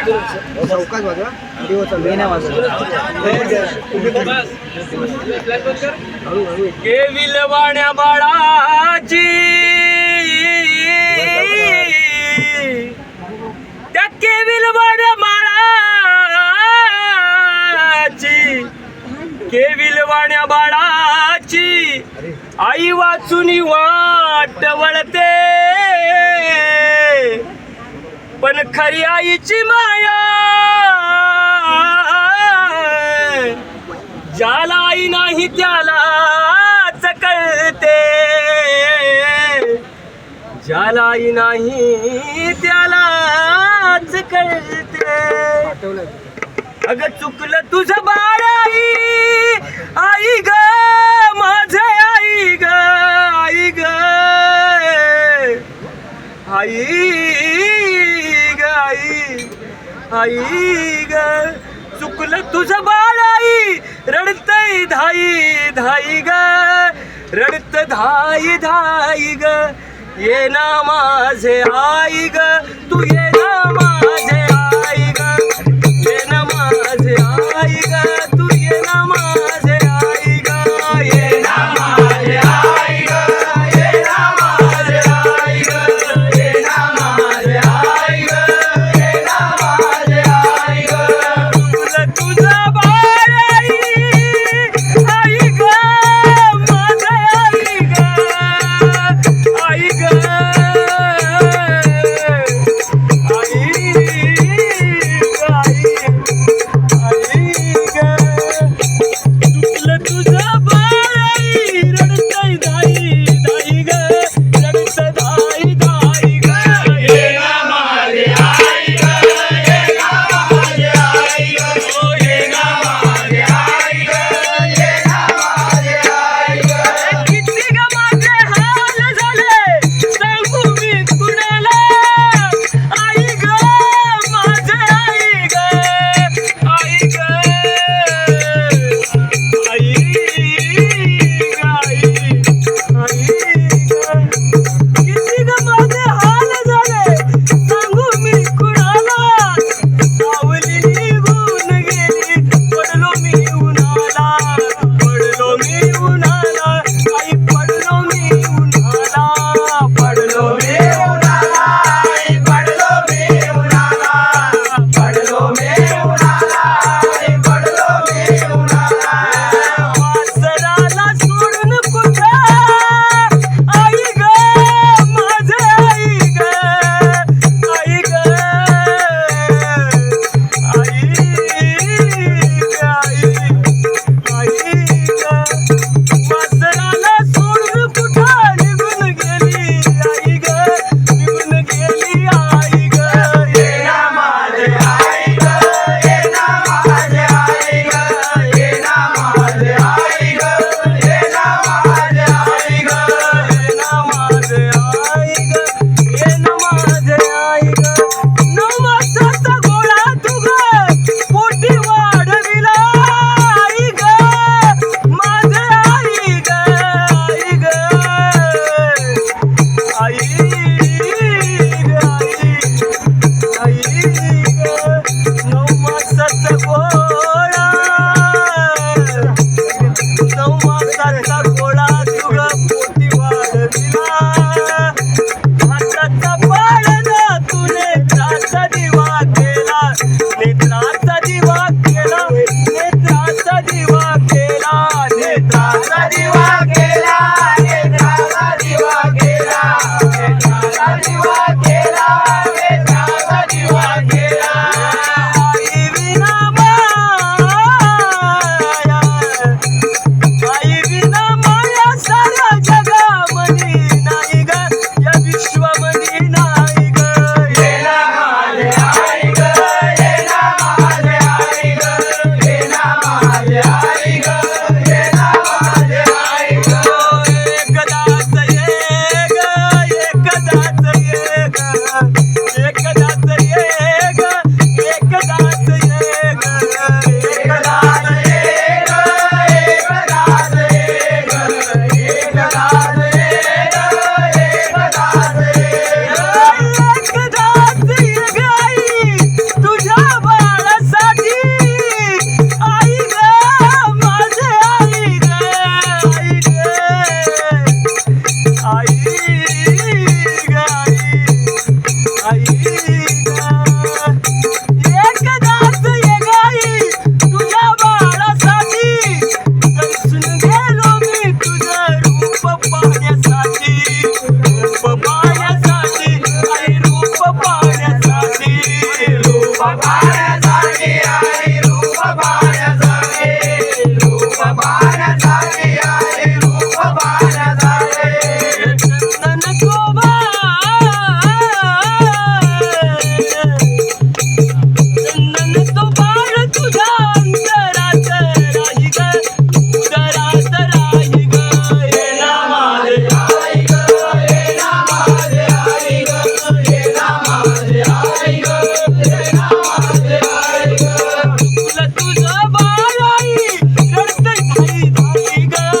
चौकाच वाजवा. नाही के विलवाण्या बाळाची. त्या के विलवाण्या बाळाची. के विलवाण्या बाळाची. आई वाचून वाट वळते. पण खरी आईची माया. ज्याला आई नाही त्यालाच कळते. ज्याला आई नाही त्यालाच कळते. आठवलं अगं चुकलं तुझं बाळ आई. आई ग माझ आई ग आई ग. आई आई आई ग. चुकलं तुझं बाळ आई रडतय धाई धाई ग. रडत धाई धाई ग. ये ना माझे आई ग. तू ये ना केला